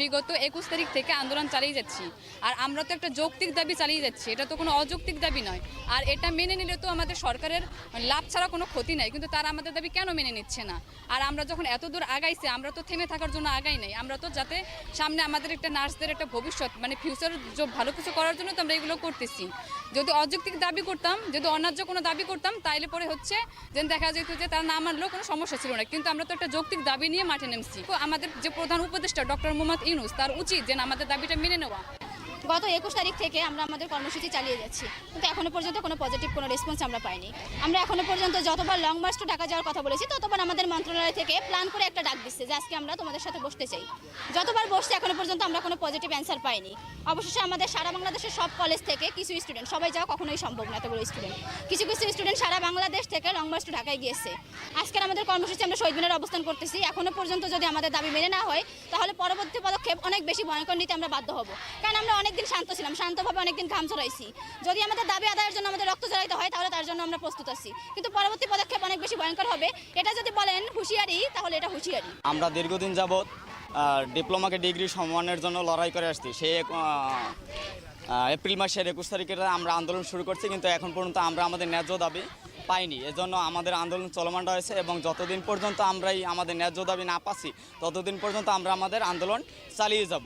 বিগত একুশ তারিখ থেকে আন্দোলন চালিয়ে যাচ্ছি। আর আমরা তো একটা যৌক্তিক দাবি চালিয়ে যাচ্ছি, এটা তো কোনো অযৌক্তিক দাবি নয়। আর এটা মেনে নিলে তো আমাদের সরকারের লাভ ছাড়া কোনো ক্ষতি নাই, কিন্তু তারা আমাদের দাবি কেন মেনে নিচ্ছে না? আর আমরা যখন এত দূর আগাইছি, আমরা তো থেমে থাকার জন্য আগাই নাই। আমরা তো যাতে সামনে আমাদের একটা নার্সদের একটা ভবিষ্যৎ মানে ফিউচার ভালো কিছু করার জন্য তো আমরা এগুলো করতেছি। যদি অযৌক্তিক দাবি করতাম, যদি অন্যায্য কোনো দাবি করতাম, তাইলে পরে হচ্ছে যে দেখা যেত যে তারা না মানলেও কোনো সমস্যা ছিল না। কিন্তু আমরা তো একটা যৌক্তিক দাবি নিয়ে মাঠে নেমেছি। আমাদের যে প্রধান উপদেষ্টা, ডক্টর মোহাম্মদ ইউনুস তার উচিত যেন আমাদের দাবিটা মেনে নেওয়া। গত একুশ তারিখ থেকে আমরা আমাদের কর্মসূচি চালিয়ে যাচ্ছি। কিন্তু এখনও পর্যন্ত কোনো পজিটিভ কোনো রেসপন্স আমরা পাইনি। আমরা এখনও পর্যন্ত যতবার লং মার্চ টু ঢাকা যাওয়ার কথা বলেছি, ততবার আমাদের মন্ত্রণালয় থেকে প্ল্যান করে একটা ডাক দিচ্ছে যে আজকে আমরা তোমাদের সাথে বসতে চাই। যতবার বসছে এখনও পর্যন্ত আমরা কোনো পজিটিভ অ্যান্সার পাইনি। অবশেষে আমাদের সারা বাংলাদেশের সব কলেজ থেকে কিছু স্টুডেন্ট সবাই যাওয়া কখনোই সম্ভব না এতগুলো স্টুডেন্ট কিছু কিছু স্টুডেন্ট সারা বাংলাদেশ থেকে লং মার্চ টু ঢাকায় গিয়েছে। আজকের আমাদের কর্মসূচি আমরা শহীদ মিনারে অবস্থান করতেছি। এখনও পর্যন্ত যদি আমাদের দাবি মেনে না হয়, তাহলে পরবর্তী পদক্ষেপ অনেক বেশি ভয়ঙ্কর নিতে আমরা বাধ্য হব। কারণ আমরা অনেকদিন শান্ত ছিলাম শান্তভাবে অনেকদিন ঘাম চড়াইছি যদি আমাদের দাবি আদায়ের জন্য আমাদের রক্ত চড়াইতে হয় তাহলে তার জন্য আমরা প্রস্তুত আছি। কিন্তু পরবর্তী পদক্ষেপ অনেক বেশি ভয়ঙ্কর হবে। এটা যদি বলেন হুঁশিয়ারি তাহলে এটা হুঁশিয়ারি। আমরা দীর্ঘদিন যাবৎ ডিপ্লোমাকে ডিগ্রি সম্মানের জন্য লড়াই করে আসছি। আহ, এপ্রিল মাসের একুশ তারিখে আমরা আন্দোলন শুরু করছি কিন্তু এখন পর্যন্ত আমরা আমাদের ন্যায্য দাবি পাইনি। এজন্য আমাদের আন্দোলন চলমান রয়েছে এবং যতদিন পর্যন্ত আমরাই আমাদের ন্যায্য দাবি না পাচ্ছি ততদিন পর্যন্ত আমরা আমাদের আন্দোলন চালিয়ে যাব।